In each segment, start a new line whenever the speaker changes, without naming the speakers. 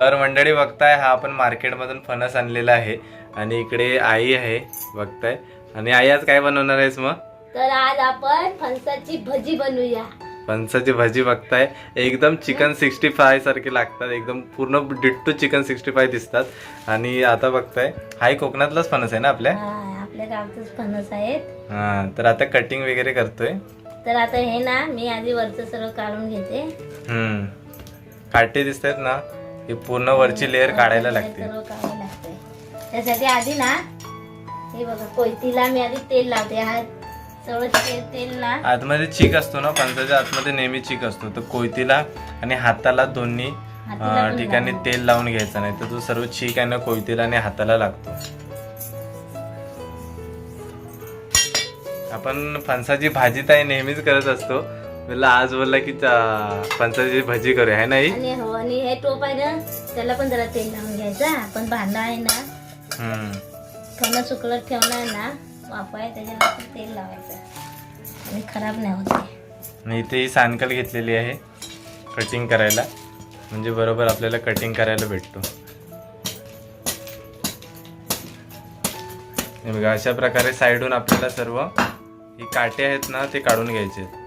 तर मंडळी बघताय हा आपण मार्केटमधून फणस आणलेला आहे. आणि इकडे आई आहे बघताय. आणि आई आज काय बनवणार आहेस मग?
तर आज आपण फणसाची भजी बनवूया.
फणसाची भाजी बघताय. एकदम चिकन सिक्स्टी फाय सारखे लागतात. एकदम पूर्ण डिट्टू चिकन सिक्स्टी फाय दिसतात. आणि आता बघताय हाय कोकणातलाच फणस आहे ना आपल्या?
हा, आपल्या गावचंच फणस आहेत.
हा तर आता कटिंग वगैरे करतोय.
तर आता हे ना मी आधी वरचं सर्व काढून घेते.
हम्म. काटे दिसत आहेत ना. ही पूर्ण वरची लेअर काढायला लागते.
सर्व त्यासाठी आधी ना हे बघा कोयतीला मी आधी तेल लावते. हा सगळं ते तेल ना
आतमध्ये चीक असतो ना फणसाच्या आतमध्ये नेहमी चीक असतो. तर कोयतीला आणि हाताला दोन्ही
हाताला
अं,
पण
ठिकाणी. तेल लावून घ्यायचं नाही. तर तो सर्व चीक आहे ना कोयतीला आणि हाताला लागतो. आपण फणसाची भाजी तर नेहमीच करत असतो. मला आज बोलला की चा- फणसाची भाजी करूया है नाही
आणि हो आणि हे टोप आहे ना त्याला पण जरा तेल लावून घ्यायचं. आपण भांडा आहे ना. फणस सुकलत ठेवणार ना वाफा आहे त्याच्यावर तेल लावायचं. आणि खराब नाही होते
आणि इथे ही सानकल घेतलेली आहे कटिंग करायला. म्हणजे बरोबर आपल्याला कटिंग करायला भेटतो. बघा अशा प्रकारे साईडून आपल्याला सर्व ही काटे आहेत ना ते काढून घ्यायचे आहेत.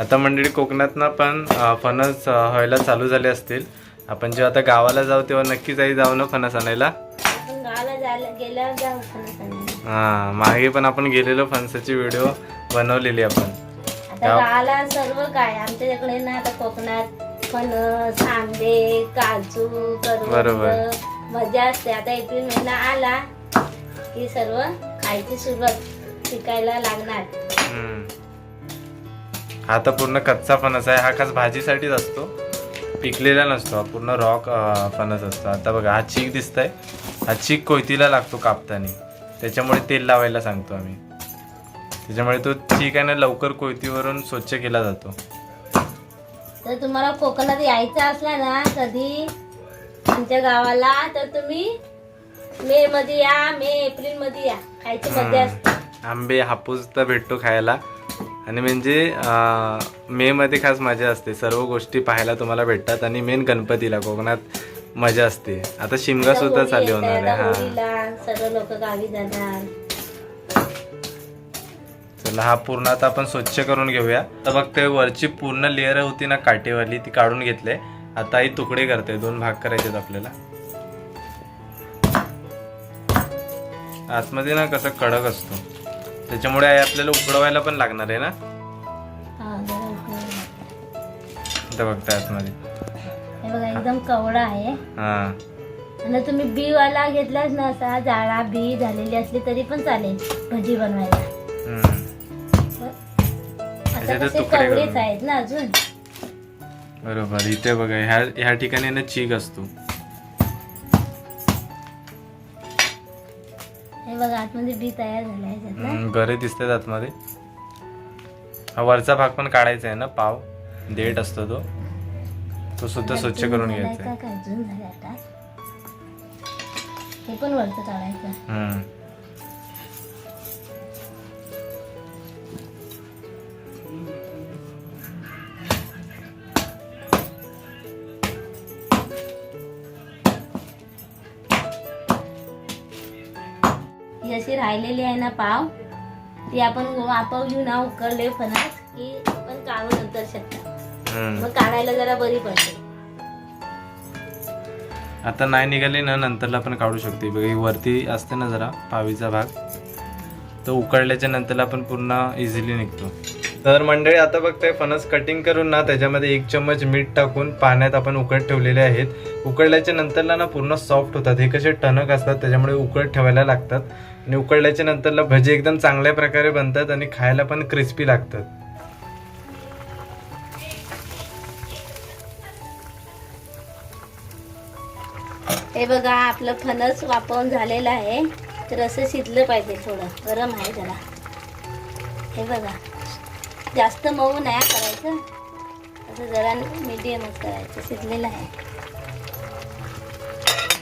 आता मंडळी कोकणातनं पण फणस व्हायला चालू झाले असतील आपण जेव्हा आता गावाला जाऊ तेव्हा नक्कीच आई जाऊ ना फणस आणायला. हा मागे पण आपण गेलेलो फणसाची व्हिडिओ बनवलेली आपण
गावाला सर्व काय आमच्या इकडे ना आता कोकणात फणस आंबे काजू
बरोबर.
मजा असते आता एप्रिल महिना आला की सर्व खायची सुरुवात शिकायला लागणार.
हा तर पूर्ण कच्चा फणस आहे. हा खास भाजीसाठीच असतो. पिकलेला नसतो. हा पूर्ण रॉक फणस असतो. आता बघा हा चीक दिसतंय. हा चीक कोयतीला लागतो कापताना. त्याच्यामुळे तेल लावायला सांगतो आम्ही. त्याच्यामुळे तो चीक आहे ना लवकर कोयतीवरून स्वच्छ केला जातो.
तर तुम्हाला कोकणात यायचं असला ना कधी? आमच्या गावाला तर तुम्ही मे मध्ये या मे एप्रिलमध्ये या. खायची मजा असते.
आंबे हापूस तर भेटतो खायला. आणि म्हणजे अं, मे मध्ये खास मजा असते. सर्व गोष्टी पाहायला तुम्हाला भेटतात आणि मेन गणपतीला कोकणात मजा असते. आता शिमगा सुद्धा चालू होणार आहे. हा.
सर्व लोक गावी जाणार.
चला हा पूर्ण आता आपण स्वच्छ करून घेऊया. तर बघ ते वरची पूर्ण लेअर होती ना काटेवाली ती काढून घेतले. आता ही तुकडे करते दोन भाग करायचे आपल्याला. आतमध्ये ना कसं कडक असतो. त्याच्यामुळे आई आपल्याला उकडवायला पण लागणार आहे ना. आता बघताय आतमध्ये.
हे बघा एकदम कवडा आहे.
हा.
आणि तुम्ही बी वाला घेतलाच ना असा जाळा बी झालेली असली तरी पण चालेल भजी बनवायला.
हम्म.
आता
त्याचे
कसे
तुकडे
कवडेच
करून.
आहेत ना अजून.
बरोबर. इथे बघा ह्या ह्या ठिकाणी ना चीक असतो.
बघा आतमध्ये बी तयार झालं
गरे दिसतात आतमध्ये. हा वरचा भाग पण काढायचा आहे ना पाव. देठ असतो तो. तो सुद्धा स्वच्छ करून घ्यायचा आहे.
हे पण वरचं काढायचं. राहिलेली आहे ना पाव. ती आपण वापवली ना उकळले फणस की आपण काढू नंतर शकता.
हम्म.
मग काढायला जरा बरी पडते.
आता नाही निघाली ना नंतरला पण काढू शकते. बघा ही वरती असते ना जरा पावीचा भाग. तो उकळल्याच्या नंतरला पण पूर्ण इझिली निघतो. तर मंडळी आता बघताय फणस कटिंग करून ना त्याच्यामध्ये एक चम्मच मीठ टाकून पाण्यात आपण उकळत ठेवलेले आहेत. उकळल्याच्या नंतरला ना पूर्ण सॉफ्ट होतात. हे कसे टणक असतात त्याच्यामुळे उकळत ठेवायला लागतात. आणि उकळल्याच्या नंतरला भजी एकदम चांगल्या प्रकारे बनतात आणि खायला पण क्रिस्पी लागतात.
हे बघा आपलं फणस वापरून झालेलं आहे. तर असं शिजलं पाहिजे थोडं. गरम आहे जरा. हे बघा. जास्त मऊ नाही करायचं. असं जरा मिडियमच करायचं. शिजलेलं आहे.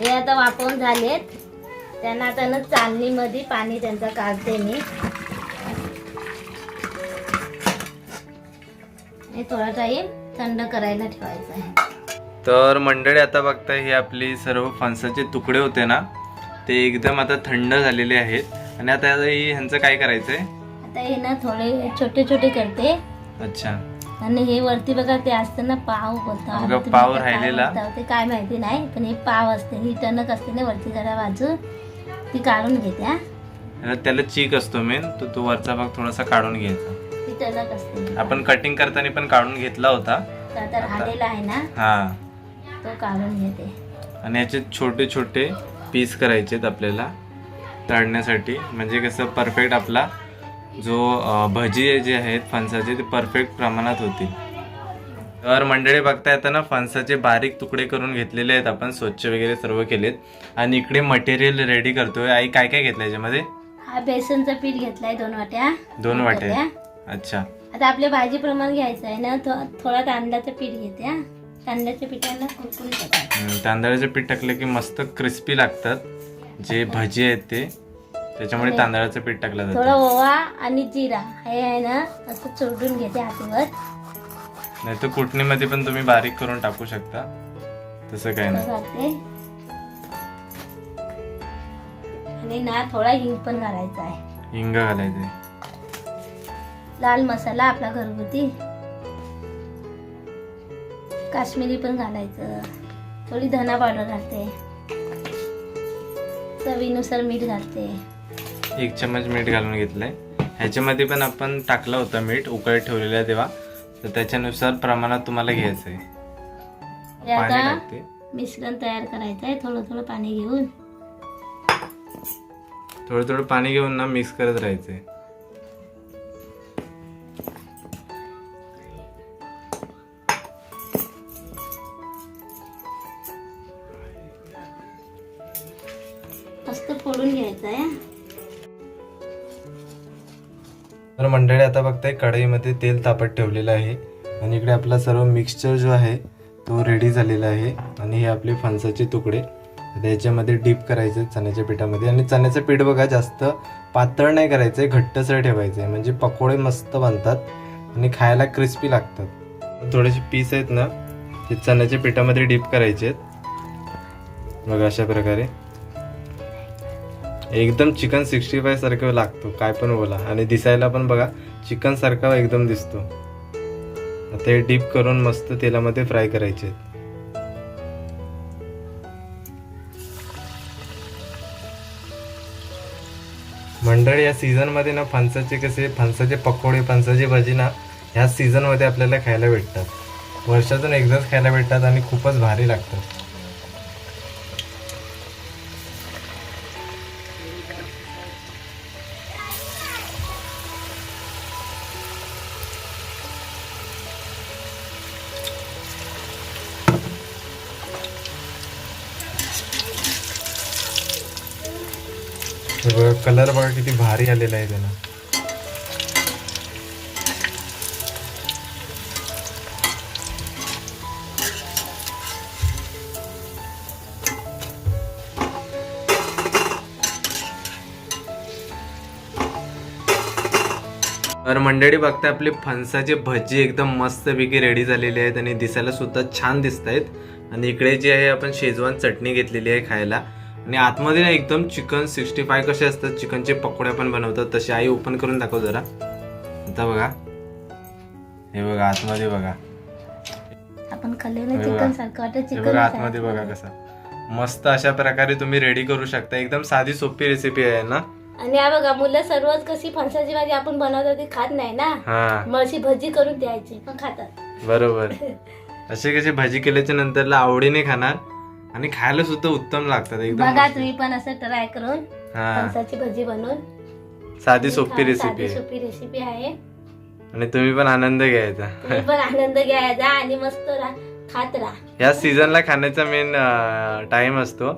हे आता वापरून झालेत. त्यांना आता ना चालणीमध्ये पाणी त्यांचं काढते मी. थोडा टाईम थंड करायला ठेवायचं आहे.
तर मंडळी आता बघता ही आपली सर्व फणसाचे तुकडे होते ना ते एकदम आता थंड झालेले आहेत. आणि आता ह्यांचं काय करायचंय?
आता हे ना थोडे छोटे छोटे करते.
अच्छा.
आणि हे वरती बघा ते असत ना पाव बोलतात.
पाव राहिलेला.
ते काय माहिती नाही पण हे पाव असते. ही टणक असते ना वरती जरा बाजू. ती काढून घेते हा?
त्याला चीक असतो मेन तो तो वरचा भाग थोडासा काढून घ्यायचा.
ती टणक असते
आपण कटिंग करताना पण काढून घेतला होता.
तर आता राहिलेला आहे ना
हा.
तो काढून घेते.
आणि याचे छोटे छोटे पीस करायचे आहेत आपल्याला तळण्यासाठी म्हणजे कसं परफेक्ट आपला जो अं, भजी जे आहेत फणसाचे ते परफेक्ट प्रमाणात होतील. तर मंडळी बघता येताना फणसाचे बारीक तुकडे करून घेतलेले आहेत आपण स्वच्छ वगैरे सर्व केलेत. आणि इकडे मटेरियल रेडी करतोय. आई काय काय घेतलं याच्यामध्ये?
हा बेसनचं पीठ घेतलाय दोन वाट्या.
दोन वाट्या. अच्छा.
आता आपल्या भाजी प्रमाण घ्यायचं आहे ना थोडा तांदळाचं पीठ घेते हा. तांदळाच्या कुरकुरीत
हम्म, तांदळाचं पीठ टाकलं की मस्त क्रिस्पी लागतात. जे भजी आहेत ते त्याच्यामुळे तांदळाचं पीठ टाकलं
थोडा
जातं
ओवा आणि जिरा हे आहे ना असं चोडून घेते हातीवर.
नाही तर कुटणीमध्ये पण तुम्ही बारीक करून टाकू शकता. तसं काय नाही.
आणि ना थोडा हिंग पण घालायचा आहे.
हिंग घालायचे
लाल मसाला आपला घरगुती. काश्मीरी पण घालायचं. थोडी धना पावडर घालते. चवीनुसार मीठ घालते.
एक चमच मीठ घालून घेतलंय. ह्याच्यामध्ये पण आपण टाकलं होतं मीठ उकळत ठेवलेलं तेव्हा. तर त्याच्यानुसार प्रमाणात तुम्हाला
हे
पाणी
आता
टाकते.
मिश्रण तयार करायचं आहे थोडं थोडं पाणी घेऊन.
थोडं थोडं पाणी घेऊन ना मिक्स करत राहायचंय.
मस्त
आता बघताय कढईमध्ये तेल तापत ठेवलेलं आहे. आणि इकडे आपला सर्व मिक्सचर जो आहे तो रेडी झालेला आहे. आणि हे आपले फणसाचे तुकडे. आता याच्यामध्ये डीप करायचे चण्याच्या पिठामध्ये. आणि चण्याचं पीठ बघा जास्त पातळ नाही करायचं आहे घट्टसर ठेवायचं आहे म्हणजे पकोडे मस्त बनतात. आणि खायला क्रिस्पी लागतात. थोडेसे पीस आहेत ना ते चण्याच्या पिठामध्ये डीप करायचे आहेत. बघा अशा प्रकारे. एकदम चिकन सिक्स्टी फाय सारखं लागतो. काय पण बोला. आणि दिसायला पण बघा चिकनसारखा एकदम दिसतो. आता हे डीप करून मस्त तेलामध्ये फ्राय करायचे. आहेत. मंडळी या सीझनमध्ये ना फणसाचे कसे फणसाचे पकोडे फणसाची भाजी ना ह्या सीझनमध्ये आपल्याला खायला भेटतात. वर्षातून एकदाच खायला भेटतात आणि खूपच भारी लागतात. हे बघा कलर बघा किती भारी आलेला आहे त्याला तर मंडळी बघता आपले फणसाचे भजी एकदम मस्तपैकी रेडी झालेले आहेत आणि दिसायला सुद्धा छान दिसत आहेत आणि इकडे जे आहे आपण शेजवान चटणी घेतलेली आहे खायला. आणि आतमध्ये ना एकदम चिकन सिक्स्टी फाय कसे असतात चिकनचे पकोड्या पण बनवतात तसे आई ओपन करून दाखव जरा. आता बघा. हे बघा आतमध्ये बघा.
आपण खाल्लेलं
बघा.
चिकन सारखं वाटत
हे
चिकन
बघा आतमध्ये बघा कसा. मस्त अशा प्रकारे तुम्ही रेडी करू शकता. एकदम साधी सोपी रेसिपी आहे ना?
आणि हा बघा मुलं सर्वच कशी फणसाची भाजी आपण बनवतो ती खात नाही ना?
हा.
मग अशी भजी करून द्यायची पण खातात.
बरोबर. असे कसे भाजी केल्याच्या नंतरला आवडीने खाणार. आणि खायला सुद्धा उत्तम लागतात एकदम
बघा
मस्त.
तुम्ही पण असं ट्राय करून
हा.
फणसाची भजी बनवून.
साधी सोपी रेसिपी आहे
सोपी रेसिपी आहे.
आणि तुम्ही पण आनंद घ्यायचा.
तुम्ही पण आनंद घ्यायचा आणि मस्त रा- खात राहा.
या सीझनला खाण्याचा मेन टाइम असतो.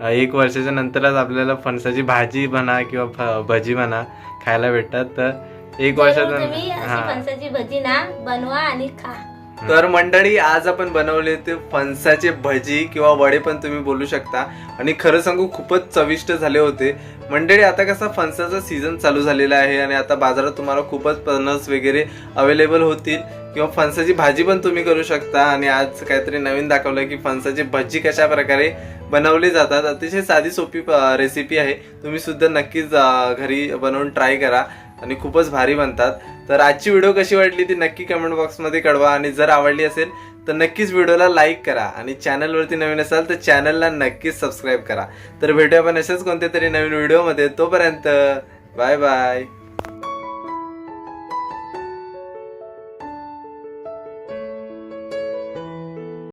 अं, एक वर्षाच्या नंतरच आपल्याला फणसाची भाजी म्हणा किंवा फ- भजी म्हणा खायला भेटतात. तर एक
जरूर
वर्षातून
तुम्ही अशी
हा.
फणसाची भजी ना बनवा आणि खा.
तर मंडळी आज आपण बनवले ते फणसाचे भजी किंवा वडे पण तुम्ही बोलू शकता. आणि खरं सांगू खूपच चविष्ट झाले होते. मंडळी आता कसा फणसाचा सीझन चालू झालेला आहे आणि आता बाजारात तुम्हाला खूपच फणस वगैरे अवेलेबल होतील. किंवा फणसाची भाजी पण तुम्ही करू शकता. आणि आज काहीतरी नवीन दाखवलं की फणसाची भजी कशा प्रकारे बनवली जातात. अतिशय साधी सोपी रेसिपी आहे. तुम्ही सुद्धा नक्कीच घरी बनवून ट्राय करा. आणि खूपच भारी बनतात. तर आजची व्हिडिओ कशी वाटली ती नक्की कमेंट बॉक्समध्ये कळवा. आणि जर आवडली असेल तर नक्कीच व्हिडिओला लाईक करा. आणि चॅनलवरती नवीन असाल तर चॅनलला नक्कीच सबस्क्राईब करा. तर भेटूया आपण असेच कोणत्या तरी नवीन व्हिडिओमध्ये तोपर्यंत बाय बाय